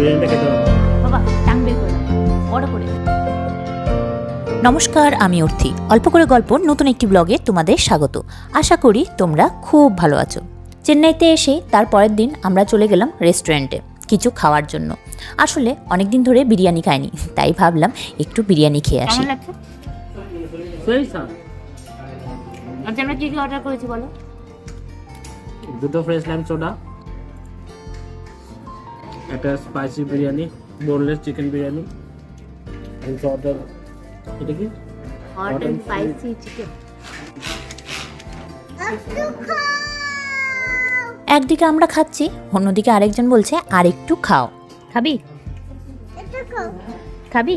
বিরিয়ানিটা খেতে হবে বাবা টাং করে বড় করে নমস্কার আমি অর্থি। অল্প করে গল্প নতুন একটি ব্লগে তোমাদের স্বাগত। আশা করি তোমরা খুব ভালো আছো। চেন্নাইতে এসে তার পরের দিন আমরা চলে গেলাম রেস্টুরেন্টে কিছু খাওয়ার জন্য। আসলে অনেক দিন ধরে বিরিয়ানি খাইনি তাই ভাবলাম একটু বিরিয়ানি খেয়ে আসি। আচ্ছা আমরা কি কি অর্ডার করেছি বলো? দুটো ফ্রেশ ল্যাম সোডা একটা spicy biryani boneless chicken biryani order এটা কি? হট এন্ড স্পাইসি চিকেন একদিকে আমরা খাচ্ছি অন্যদিকে আরেকজন বলছে আর একটু খাও। খাবি? খাবি?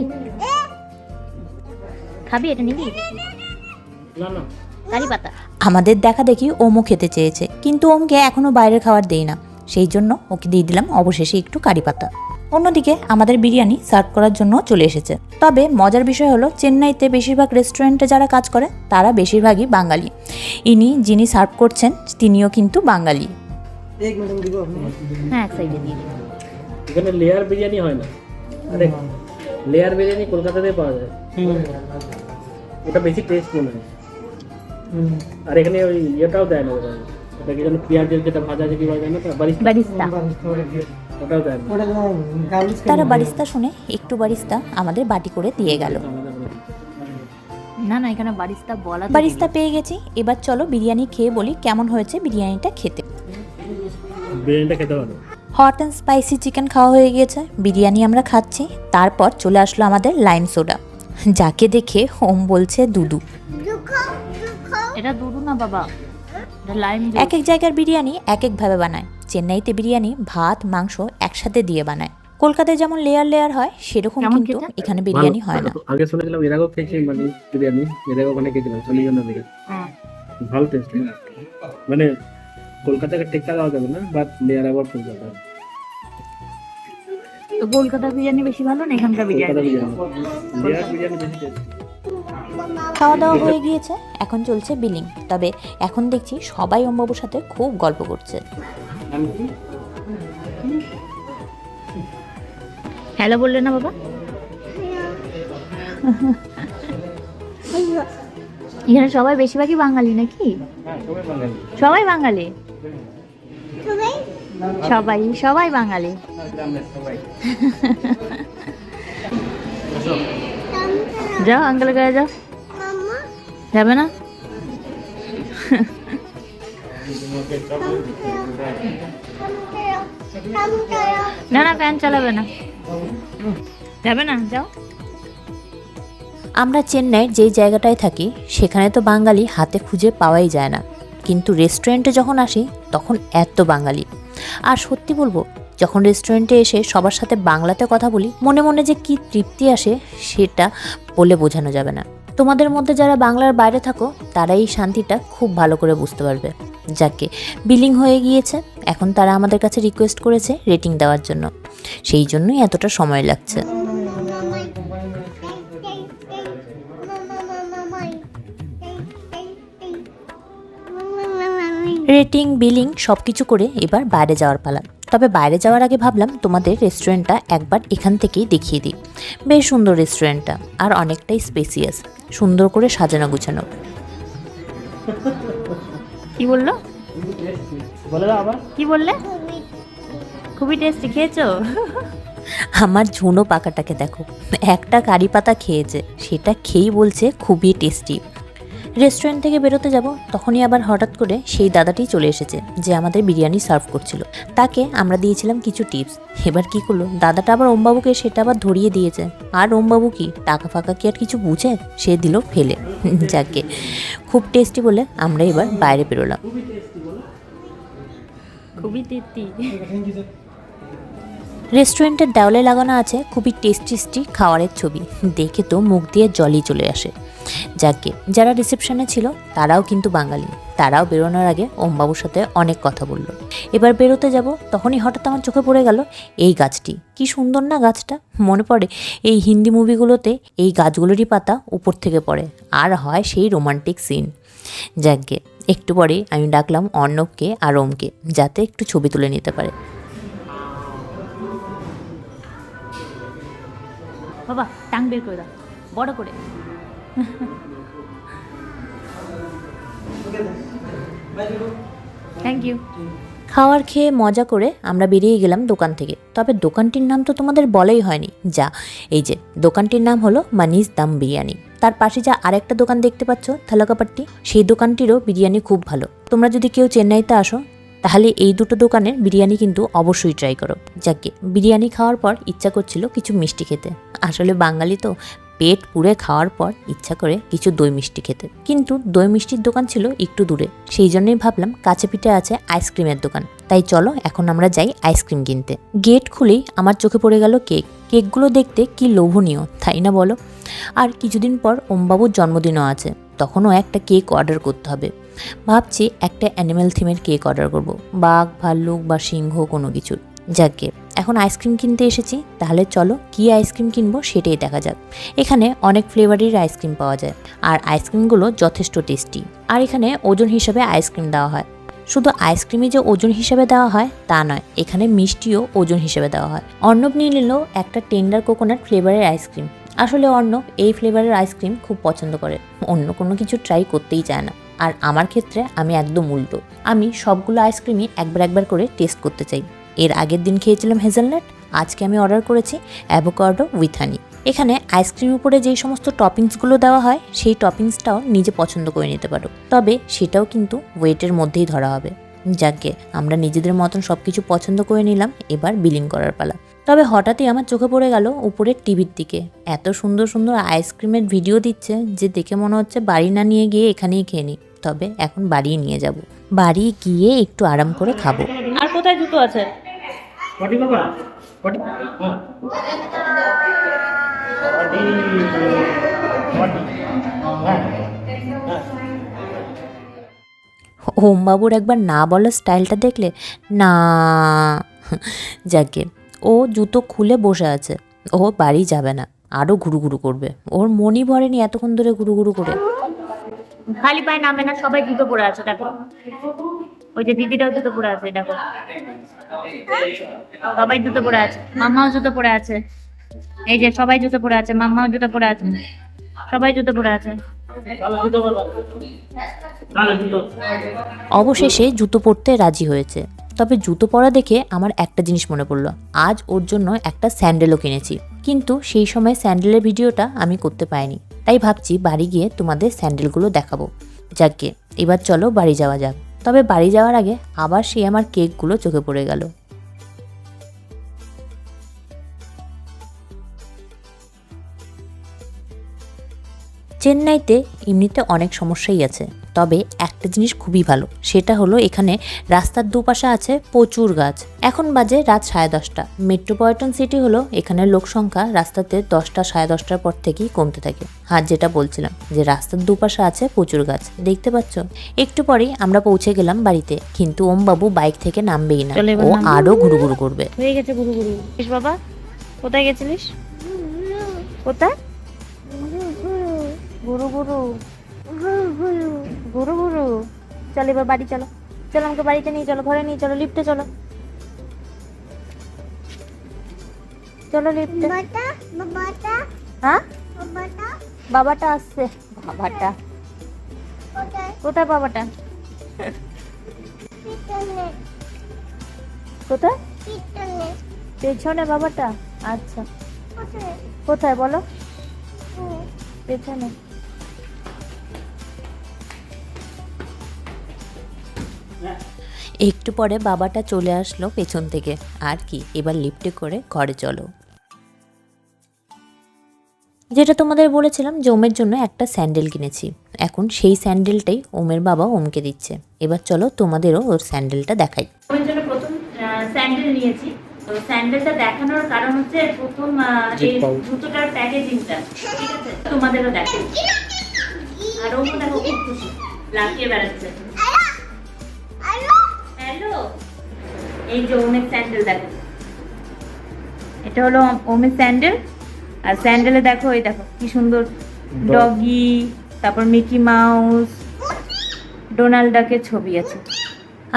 খাবি এটা নিবি? না না। কারি পাতা আমাদের দেখা দেখি ওমও খেতে চেয়েছে কিন্তু ওমকে এখনও বাইরের খাবার দেই না। সেই জন্য ওকে দিয়ে দিলাম অবশেষে একটু কারি পাতা। অন্যদিকে আমাদের বিরিয়ানি সার্ভ করার জন্য চলে এসেছে। তবে মজার বিষয় হলো চেন্নাইতে বেশিরভাগ রেস্টুরেন্টে যারা কাজ করে তারা বেশিরভাগই বাঙালি। ইনি যিনি সার্ভ করছেন তিনিও কিন্তু বাঙালি। হ্যাঁ এক সাইডে দিয়ে এখানে লেয়ার বিরিয়ানি হয় না। আরে লেয়ার বিরিয়ানি কলকাতাতে পাওয়া যায়। ওটা বেশি টেস্ট মনে হয়। আর এখানে ওই ইয়েটাও দেয় না ওরা ওটা কি যেন পেঁয়াজের যেটা ভাজা আছে কি ভাজা না বারিস্তা। ওটাও তারা বারিস্তা শুনে একটু বারিস্তা আমাদের বাটি করে দিয়ে গেল। না না এখানে বারিস্তা বলা বারিস্তা পেয়ে গেছি। এবার চলো বিরিয়ানি খেয়ে বলি কেমন হয়েছে বিরিয়ানিটা খেতে। বিরিয়ানিটা খেতে ভালো হট অ্যান্ড স্পাইসি চিকেন খাওয়া হয়ে গিয়েছে। বিরিয়ানি আমরা খাচ্ছি। তারপর চলে আসলো আমাদের লাইম সোডা যাকে দেখে হোম বলছে দুদু। এটা দুধু না বাবা? এক এক জায়গার বিরিয়ানি এক একভাবে বানায়। চেন্নাইতে বিরিয়ানি ভাত মাংস একসাথে দিয়ে বানায়। কলকাতায় যেমন লেয়ার লেয়ার হয় সেরকম কিন্তু এখানে বিরিয়ানি হয় না। ভালো। আগে শুনেছিলাম এর আগেও খেয়েছি মানে বিরিয়ানি এর আগে ওখানে খেয়েছিলাম সলিগঞ্জ থেকে ভালো টেস্ট মানে কলকাতাকে টেক্কা দেওয়া যাবে না বাট লেয়ার আবার কলকাতা তো কলকাতা বিরিয়ানি বেশি ভালো না এখানকার বিরিয়ানি? বিরিয়ানি। লেয়ার বিরিয়ানি বেশি টেস্ট খাওয়া দাওয়া হয়ে গিয়েছে এখন চলছে বিলিং। তবে এখন দেখছি সবাই অম্বাবুর সাথে খুব গল্প করছে। হ্যালো বললে না বাবা? এখানে সবাই বেশিরভাগই বাঙালি নাকি? হ্যাঁ সবাই বাঙালি? সবাই? বাঙালি সবাই সবাই বাঙালি। যাও আঙ্কেলের গায়ে যাও যাবে না? না না ফ্যান চালাবে না। যাবে না? যাও। আমরা চেন্নাইয়ের যেই জায়গাটায় থাকি সেখানে তো বাঙালি হাতে খুঁজে পাওয়াই যায় না। কিন্তু রেস্টুরেন্টে যখন আসি তখন এত বাঙালি। আর সত্যি বলব যখন রেস্টুরেন্টে এসে সবার সাথে বাংলাতে কথা বলি, মনে মনে যে কি তৃপ্তি আসে সেটা বলে বোঝানো যাবে না। তোমাদের মধ্যে যারা বাংলার বাইরে থাকো, তারা এই শান্তিটা খুব ভালো করে বুঝতে পারবে। যাকে বিলিং হয়ে গিয়েছে, এখন তারা আমাদের কাছে রিকোয়েস্ট করেছে রেটিং দেওয়ার জন্য। সেই জন্যই এতটা সময় লাগছে। রেটিং বিলিং সব কিছু করে এবার বাইরে যাওয়ার পালা। তবে বাইরে যাওয়ার আগে ভাবলাম তোমাদের রেস্টুরেন্টটা একবার এখান থেকেই দেখিয়ে দিই। বেশ সুন্দর রেস্টুরেন্টটা আর অনেকটাই স্পেসিয়াস সুন্দর করে সাজানো গুছানো। কি বলল? বলে কি বললে? খুবই টেস্টি খেয়েছো? আমার ঝুনো পাকাটাকে দেখো একটা কারি পাতা খেয়েছে সেটা খেয়েই বলছে খুবই টেস্টি রেস্টুরেন্ট থেকে বেরোতে যাব তখনই আবার হঠাৎ করে সেই দাদাটি চলে এসেছে যে আমাদের বিরিয়ানি সার্ভ করছিল। তাকে আমরা দিয়েছিলাম কিছু টিপস। এবার কি করল? দাদাটা আবার ওমবাবুকে সেটা আবার ধরিয়ে দিয়েছে। আর ওমবাবু কি? টাকা ফাঁকা কি আর কিছু বুঝে? সে দিল ফেলে। যাকে। খুব টেস্টি বলে আমরা এবার বাইরে বেরোলাম। খুবই টেস্টি রেস্টুরেন্টের দেওয়ালে লাগানো আছে খুবই টেস্টি টেস্টি খাবারের ছবি। দেখে তো মুখ দিয়ে জলই চলে আসে। যাকে, যারা রিসেপশনে ছিল, তারাও কিন্তু বাঙালি। তারাও বেরোনোর আগে ওমবাবুর সাথে অনেক কথা বলল। এবার বেরোতে যাব, তখনই হঠাৎ আমার চোখে পড়ে গেল এই গাছটি। কি সুন্দর না গাছটা? মনে পড়ে এই হিন্দি মুভিগুলোতে এই গাছগুলোরই পাতা উপর থেকে পড়ে। আর হয় সেই রোমান্টিক সিন। যাকে, একটু পরেই আমি ডাকলাম অর্ণবকে আর ওমকে, যাতে একটু ছবি তুলে নিতে পারে। বাবা, টাং বের করে দাও। বড় করে। থ্যাংক ইউ খাওয়ার খেয়ে মজা করে আমরা বেরিয়ে গেলাম দোকান থেকে। তবে দোকানটির নাম তো তোমাদের বলাই হয়নি। যা, এই যে, দোকানটির নাম হলো মানিস দাম বিরিয়ানি। তার পাশে যা আরেকটা দোকান দেখতে পাচ্ছ, থালাকাপাট্টি, সেই দোকানটিরও বিরিয়ানি খুব ভালো। তোমরা যদি কেউ চেন্নাইতে আসো তাহলে এই দুটো দোকানের বিরিয়ানি কিন্তু অবশ্যই ট্রাই করো। যাকে, বিরিয়ানি খাওয়ার পর ইচ্ছা করছিল কিছু মিষ্টি খেতে। আসলে বাঙালি তো পেট পুড়ে খাওয়ার পর ইচ্ছা করে কিছু দই মিষ্টি খেতে। কিন্তু দই মিষ্টির দোকান ছিল একটু দূরে। সেই জন্যই ভাবলাম কাছে পিঠে আছে আইসক্রিমের দোকান। তাই চলো, এখন আমরা যাই আইসক্রিম কিনতে। গেট খুলেই আমার চোখে পড়ে গেল কেক কেকগুলো দেখতে কি লোভনীয়, তাই না বলো? আর কিছুদিন পর ওমবাবুর জন্মদিনও আছে। তখনও একটা কেক অর্ডার করতে হবে। ভাবছি একটা অ্যানিম্যাল থিমের কেক অর্ডার করব। বাঘ, ভাল্লুক বা সিংহ কোনো কিছুর। যাকে এখন আইসক্রিম কিনতে এসেছি, তাহলে চলো কী আইসক্রিম কিনবো সেটাই দেখা যাক। এখানে অনেক ফ্লেভারের আইসক্রিম পাওয়া যায়, আর আইসক্রিমগুলো যথেষ্ট টেস্টি আর এখানে ওজন হিসাবে আইসক্রিম দেওয়া হয়। শুধু আইসক্রিমই যে ওজন হিসেবে দেওয়া হয়, তা নয়, এখানে মিষ্টিও ওজন হিসেবে দেওয়া হয়। অর্ণব নিয়ে নিল একটা টেন্ডার কোকোনাট ফ্লেভারের আইসক্রিম আসলে অর্ণব এই ফ্লেভারের আইসক্রিম খুব পছন্দ করে, অন্য কোনো কিছু ট্রাই করতেই চায় না। আর আমার ক্ষেত্রে আমি একদম উল্টো। আমি সবগুলো আইসক্রিমই একবার একবার করে টেস্ট করতে চাই। এর আগের দিন খেয়েছিলাম হেজেলনাট, আজকে আমি অর্ডার করেছি অ্যাভোকাডো উইথ হানি। এখানে আইসক্রিমের উপরে যেই সমস্ত টপিংসগুলো দেওয়া হয়, সেই টপিংসটাও নিজে পছন্দ করে নিতে পারো। তবে সেটাও কিন্তু ওয়েটের মধ্যেই ধরা হবে। যাকে, আমরা নিজেদের মতন সব কিছু পছন্দ করে নিলাম, এবার বিলিং করার পালা। তবে হঠাৎই আমার চোখে পড়ে গেল উপরের টিভির দিকে। এত সুন্দর সুন্দর আইসক্রিমের ভিডিও দিচ্ছে যে দেখে মনে হচ্ছে বাড়ি না নিয়ে গিয়ে এখানেই খেয়ে নিই। তবে এখন বাড়ি নিয়ে যাব। বাড়ি গিয়ে একটু আরাম করে খাব। আর কোথায় জুতো আছে? পটি বাবা পটি পটি পটি হোমবাবুর একবার না বলার স্টাইলটা দেখলে না যাকে। ও জুতো খুলে বসে আছে। ও বাড়ি যাবে না আরও ঘুরু ঘুরু করবে। ওর মনই ভরেনি এতক্ষণ ধরে ঘুরু ঘুরু করে। খালি পায়ে নামে না, সবাই জুতো পরে আছে, দেখো। ওই যে দিদিটাও জুতো পরে আছে, দেখো। সবাই জুতো পরে আছে, মাম্মাও জুতো পরে আছে। এই যে সবাই জুতো পরে আছে, মাম্মাও জুতো পরে আছে। সবাই জুতো পরে আছে। অবশেষে জুতো পরতে রাজি হয়েছে। তবে জুতো পরা দেখে আমার একটা জিনিস মনে পড়ল। আজ ওর জন্য একটা স্যান্ডেলও কিনেছি। কিন্তু সেই সময় স্যান্ডেলের ভিডিওটা আমি করতে পাইনি তাই ভাবছি বাড়ি গিয়ে তোমাদের স্যান্ডেলগুলো দেখাবো। যাকে এবার চলো বাড়ি যাওয়া যাক। তবে বাড়ি যাওয়ার আগে আবার সে আমার কেকগুলো চোখে পড়ে গেল। চেন্নাইতে এমনিতে অনেক সমস্যাই আছে। তবে একটা জিনিস খুবই ভালো সেটা হলো এখানে রাস্তার দুপাশে আছে প্রচুর গাছ। এখন বাজে রাত সাড়ে দশটা। মেট্রোপলিটন সিটি হলো এখানে লোক সংখ্যা রাস্তাতে দশটা সাড়ে দশটার পর থেকেই কমতে থাকে। আর যেটা বলছিলাম যে রাস্তার দুপাশে আছে প্রচুর গাছ দেখতে পাচ্ছ? একটু পরেই আমরা পৌঁছে গেলাম বাড়িতে কিন্তু ওম বাবু বাইক থেকে নামবেই না। ও। আরও ঘুরু ঘুরু করবে। হয়ে গেছে গুরু ইস বাবা কোথায় গেছিলিস? কোথায়? গুরু গুরু গুরু গুরু চল এবার বাড়ি চলো। চলো আমাকে বাড়িতে নিয়ে চলো ঘরে নিয়ে চলো লিফটে চলো। চলো লিফটে হ্যাঁ? বাবাটা। আসছে। বাবাটা। কোথায়? বাবাটা? কোথায়? পেছনে বাবাটা? আচ্ছা। কোথায়? বলো? পেছনে। একটু পরে বাবাটা চলে আসলো পেছন থেকে। আর কি এবার লিফটে করে ঘরে চলো। যেটা তোমাদের বলেছিলাম যে ওমের জন্য একটা স্যান্ডেল কিনেছি। এখন সেই স্যান্ডেলটাই ওমের বাবা ওমকে দিচ্ছে। এবার চলো তোমাদেরও ওর স্যান্ডেলটা দেখাই। জন্য প্রথম স্যান্ডেল নিয়েছি। তো স্যান্ডেলটা দেখানোর কারণ হচ্ছে প্রথম এই জুতোটার প্যাকেজিংটা। ঠিক আছে? তোমাদেরও দেখো আর ও দেখো খুব খুশি। লাফিয়ে বেড়াচ্ছে। এই যে ওমের স্যান্ডেল দেখো। এটা হলো ওমের স্যান্ডেল। আর স্যান্ডেলে দেখো এই দেখো কি সুন্দর ডগি তারপর মিকি মাউস ডোনাল্ড ডাকের ছবি আছে।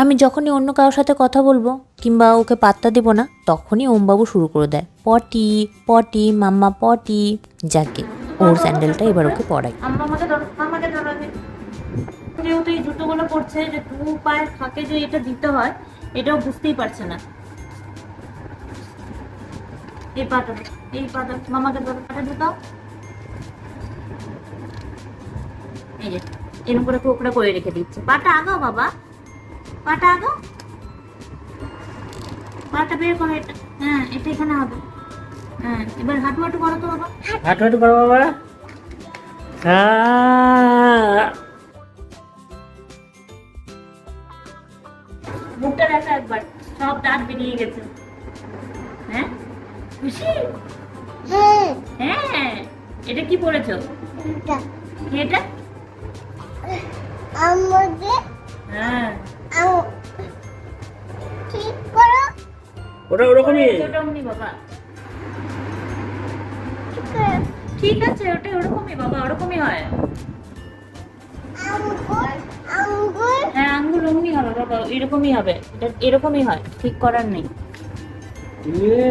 আমি যখনই অন্য কারোর সাথে কথা বলব কিংবা ওকে পাত্তা দেবো না তখনই ওমবাবু শুরু করে দেয় পটি পটি মাম্মা পটি। যাকে ওর স্যান্ডেলটা এবার ওকে পড়াই আগে। যেহেতু এই জুতোগুলো পড়ছে যে দু পায়ের ফাঁকে যে এটা দিতে হয় এটাও বুঝতেই পারছে না। এই ধরো, এই পাটা মামাকে পাটা ঢুকাও। এই যে এরকম করে কোকড়া করে রেখে দিচ্ছে। পাটা আগাও বাবা পাটা আগাও। পাটা বের করো এটা হ্যাঁ এটা এখানে হবে। হ্যাঁ এবার হাঁটু হাঁটু করো তো বাবা। হাঁটু হাঁটু করো বাবা। হ্যাঁ মুখটা দেখা একবার। সব দাঁত বেরিয়ে গেছে। হ্যাঁ? খুশি? হ্যাঁ। হ্যাঁ। এটা কি পড়েছো এটা। কি এটা আমাদের হ্যাঁ। আম- ঠিক করো? ওটা ওরকমই। ওটা অমনি বাবা। ঠিক আছে ওটা ওরকমই বাবা ওরকমই হয়। আঙ্গুর আঙ্গুর হ্যাঁ আঙ্গুল অমনি হবে বাবা এরকমই হবে। এটা এরকমই হয় ঠিক করার নেই। ইয়ে।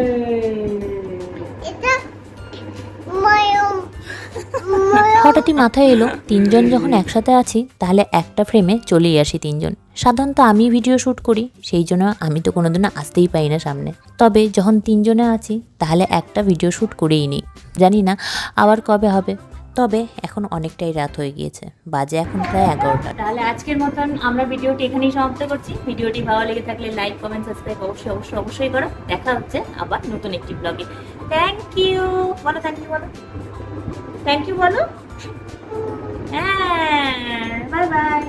হঠাৎই মাথায় এলো তিনজন যখন একসাথে আছি তাহলে একটা ফ্রেমে চলেই আসি তিনজন। সাধারণত আমি ভিডিও শ্যুট করি সেই জন্য আমি তো কোনোদিনও আসতেই পাই না সামনে। তবে যখন তিনজনে আছি তাহলে একটা ভিডিও শ্যুট করেই নিই। জানি না আবার কবে হবে। তবে এখন অনেকটাই রাত হয়ে গিয়েছে। বাজে এখন প্রায় এগারোটা। তাহলে আজকের মতন আমরা ভিডিওটি এখানেই সমাপ্ত করছি। ভিডিওটি ভালো লেগে থাকলে লাইক কমেন্ট সাবস্ক্রাইব অবশ্যই অবশ্যই অবশ্যই করো। দেখা হচ্ছে আবার নতুন একটি ব্লগে থ্যাংক ইউ বলো থ্যাংক ইউ বলো। থ্যাংক ইউ বলো। হ্যাঁ বাই বাই